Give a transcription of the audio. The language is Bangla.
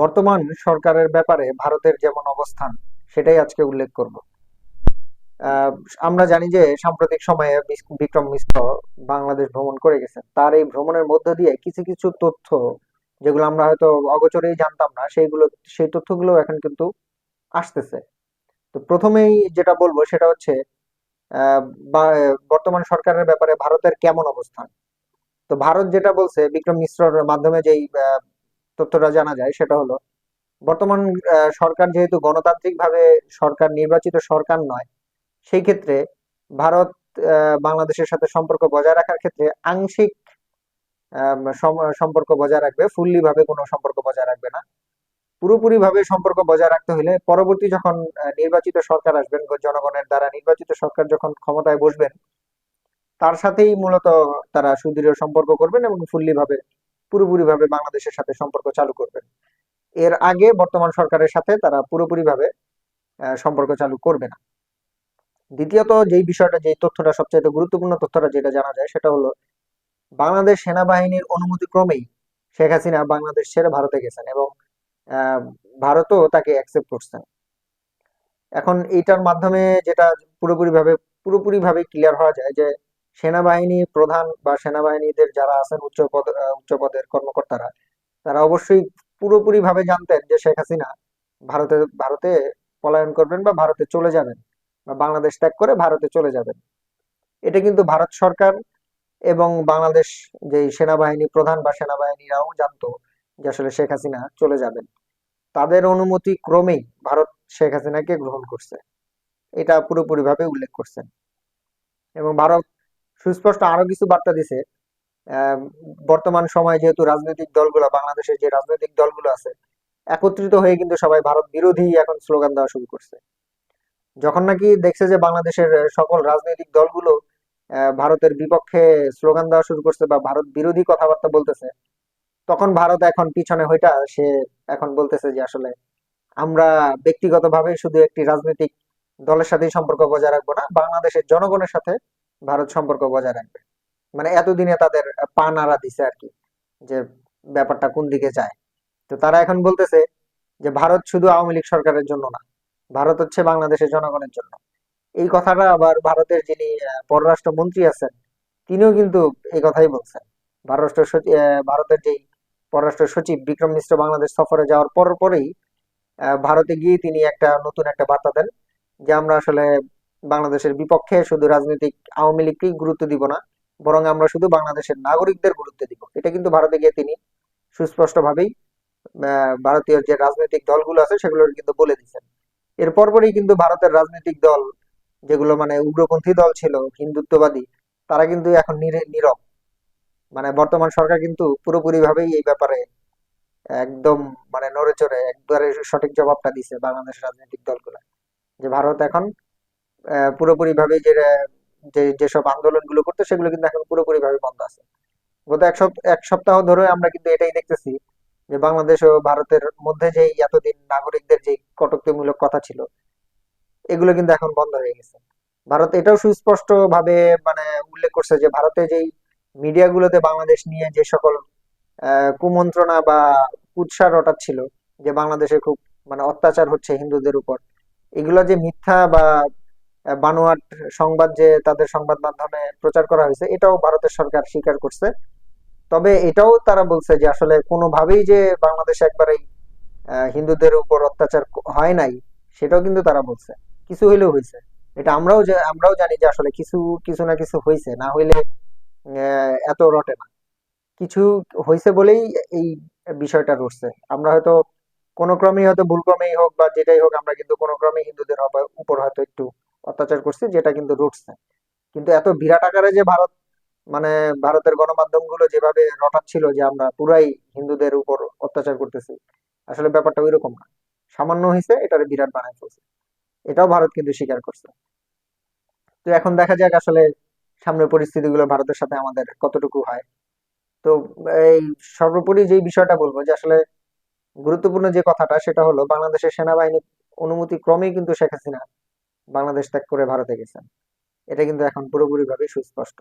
বর্তমান সরকারের ব্যাপারে ভারতের যেমন অবস্থান, সেটাই আজকে উল্লেখ করব। আমরা জানি যে সাম্প্রতিক সময়ে বিক্রম মিশ্র বাংলাদেশ ভ্রমণ করে গেছেন। তার এই ভ্রমণের মধ্য দিয়ে কিছু কিছু তথ্য, যেগুলো আমরা হয়তো অগোচরেই জানতাম না, সেইগুলো, সেই তথ্যগুলো এখন কিন্তু আসতেছে। তো প্রথমেই যেটা বলব সেটা হচ্ছে বর্তমান সরকারের ব্যাপারে ভারতের কেমন অবস্থান? তো ভারত যেটা বলছে, বিক্রম মিশ্রর মাধ্যমে যেই তথ্যটা জানা যায়, সেটা হলো, বর্তমান সরকার যেহেতু গণতান্ত্রিকভাবে সরকার, নির্বাচিত সরকার নয়, সেই ক্ষেত্রে ভারত বাংলাদেশের সাথে সম্পর্ক বজায় রাখার ক্ষেত্রে আংশিক সম্পর্ক বজায় রাখবে ফুললি ভাবে কোনো সম্পর্ক বজায় রাখবে না। পুরোপুরি ভাবে সম্পর্ক বজায় রাখতে হলে পরবর্তী যখন নির্বাচিত সরকার আসবেন, জনগণের দ্বারা নির্বাচিত সরকার যখন ক্ষমতায় বসবেন, তার সাথেই মূলত তারা সুদৃঢ় সম্পর্ক করবেন এবং ফুললি ভাবে পুরোপুরি ভাবে বাংলাদেশের সাথে সম্পর্ক চালু করবেন এর আগে বর্তমান সরকারের সাথে তারা পুরোপুরি ভাবে সম্পর্ক চালু করবে না। দ্বিতীয়ত যেই বিষয়টা, যেই তথ্যটা সবচেয়ে গুরুত্বপূর্ণ তথ্যটা যেটা জানা যায়, সেটা হলো বাংলাদেশ সেনাবাহিনীর অনুমতি ক্রমেই শেখ হাসিনা বাংলাদেশ ছেড়ে ভারতে গেছেন এবং ভারতও তাকে অ্যাকসেপ্ট করছেন। এখন এইটার মাধ্যমে যেটা পুরোপুরি ভাবে পুরোপুরি ভাবে ক্লিয়ার হওয়া যায় যে সেনাবাহিনী প্রধান বা সেনাবাহিনীদের যারা আছেন উচ্চ পদ উচ্চ পদের কর্মকর্তারা, তারা অবশ্যই পুরোপুরি ভাবে জানতেন যে শেখ হাসিনা ভারতে ভারতে পলায়ন করবেন বা ভারতে চলে যাবেন বা বাংলাদেশ ত্যাগ করে ভারতে চলে যাবেন। এটা কিন্তু ভারত সরকার এবং বাংলাদেশ যে সেনাবাহিনী প্রধান বা সেনাবাহিনীরাও জানতো যে আসলে শেখ হাসিনা চলে যাবেন। তাদের অনুমতি ক্রমেই ভারত শেখ হাসিনাকে গ্রহণ করছে। এটা পুরোপুরি ভাবে উল্লেখ করছেন। এবং ভারত সুস্পষ্ট আরও কিছু বার্তা দিছে। বর্তমান সময়ে যেহেতু রাজনৈতিক দলগুলো, বাংলাদেশের যে রাজনৈতিক দলগুলো আছে, একত্রিত হয়ে কিন্তু সবাই ভারত বিরোধী এখন স্লোগান দেওয়া শুরু করছে। যখন নাকি দেখছে যে বাংলাদেশের সকল রাজনৈতিক দলগুলো ভারতের বিপক্ষে স্লোগান দেওয়া শুরু করছে বা ভারত বিরোধী কথাবার্তা বলতেছে, তখন ভারত এখন পিছনে হইটা, সে এখন বলতেছে যে আসলে আমরা ব্যক্তিগতভাবে শুধু একটি রাজনৈতিক দলের সাথেই সম্পর্ক বজায় রাখব না, বাংলাদেশের জনগণের সাথে ভারত সম্পর্ক বজায় রাখবে। মানে এতদিনে তাদের পা নাড়া দিছে আর কি, যে ব্যাপারটা কোন দিকে যায়। তো তারা এখন বলতেছে যে ভারত শুধু আওয়ামী লীগ সরকারের জন্য না, ভারত হচ্ছে বাংলাদেশের জনগণের জন্য। এই কথাটা আবার ভারতের যিনি পররাষ্ট্র মন্ত্রী আছেন, তিনিও কিন্তু এই কথাই বলছেন। সচিব ভারতের যেই পররাষ্ট্র সচিব বিক্রম মিশ্র বাংলাদেশ সফরে যাওয়ার পর, পরেই ভারতে গিয়ে তিনি একটা নতুন একটা বার্তা দেন, যে আমরা আসলে বাংলাদেশের বিপক্ষে শুধু রাজনৈতিক আওয়ামী লীগকেই গুরুত্ব দিব না, বরং আমরা শুধু বাংলাদেশের নাগরিকদের গুরুত্ব দিব। এটা কিন্তু ভারতে গিয়ে তিনি সুস্পষ্টভাবেই ভারতীয় যে রাজনৈতিক দলগুলো আছে সেগুলো কিন্তু বলে দিচ্ছেন এর পরপরই কিন্তু ভারতের রাজনৈতিক দল, যেগুলো মানে উগ্রপন্থী দল ছিল, হিন্দুত্ববাদী, তারা কিন্তু এখন নীরব। মানে বর্তমান সরকার কিন্তু পুরোপুরি ভাবেই এই ব্যাপারে একদম মানে নড়ে চড়ে একবারে সঠিক জবাবটা দিছে বাংলাদেশ রাজনৈতিক দলগুলো। যে ভারত এখন পুরোপুরি ভাবে যে যেসব আন্দোলনগুলো করতো, সেগুলো কিন্তু এখন পুরোপুরি ভাবে বন্ধ আছে। গত এক সপ্তাহ এক সপ্তাহ ধরে আমরা কিন্তু এটাই দেখতেছি যে, বাংলাদেশ ও ভারতের মধ্যে যে এতদিন নাগরিকদের যে কটূক্তিমূলক কথা ছিল, এগুলো কিন্তু এখন বন্ধ হয়ে গেছে। ভারত এটাও সুস্পষ্ট ভাবে মানে উল্লেখ করছে যে, ভারতে যেই মিডিয়াগুলোতে বাংলাদেশ নিয়ে যে সকল কুমন্ত্রণা বা কুৎসা রটাচ্ছিল যে বাংলাদেশে খুব মানে অত্যাচার হচ্ছে হিন্দুদের উপর, এগুলো যে মিথ্যা বা বানোয়াট সংবাদ যে তাদের সংবাদ মাধ্যমে প্রচার করা হয়েছে এটাও ভারতের সরকার স্বীকার করছে। তবে এটাও তারা বলছে যে আসলে কোনোভাবেই যে বাংলাদেশে একবারেই আহ, হিন্দুদের উপর অত্যাচার হয় নাই সেটাও কিন্তু তারা বলছে। কিছু হইলেও হয়েছে এটা আমরাও আমরাও জানি যে আসলে কিছু কিছু না কিছু হয়েছে না হইলে এত রটে না। কিছু হয়েছে বলেই এই বিষয়টা রটছে। আমরা হয়তো কোনো ক্রমেই হয়তো ভুল ক্রমেই হোক বা যেটাই হোক আমরা কিন্তু কোনো ক্রমেই হিন্দুদের উপর হয়তো একটু অত্যাচার করছি, যেটা কিন্তু রটছে কিন্তু এত বিরাট আকারে যে ভারত মানে ভারতের গণমাধ্যমগুলো যেভাবে রটাচ্ছিল যে আমরা পুরাই হিন্দুদের উপর অত্যাচার করতেছি, আসলে ব্যাপারটা ওইরকম না। সামান্য হয়েছে এটারে বিরাট বানায় ফেলছে। এটাও ভারত কিন্তু স্বীকার করছে। তো এখন দেখা যাক আসলে সামনের পরিস্থিতিগুলো ভারতের সাথে আমাদের কতটুকু হয়। তো এই সর্বোপরি যে বিষয়টা বলব যে আসলে গুরুত্বপূর্ণ যে কথাটা, সেটা হলো বাংলাদেশের সেনাবাহিনী অনুমতি ক্রমেই কিন্তু শেখ হাসিনা বাংলাদেশ ত্যাগ করে ভারতে গেছেন। এটা কিন্তু এখন পুরোপুরি ভাবে সুস্পষ্ট।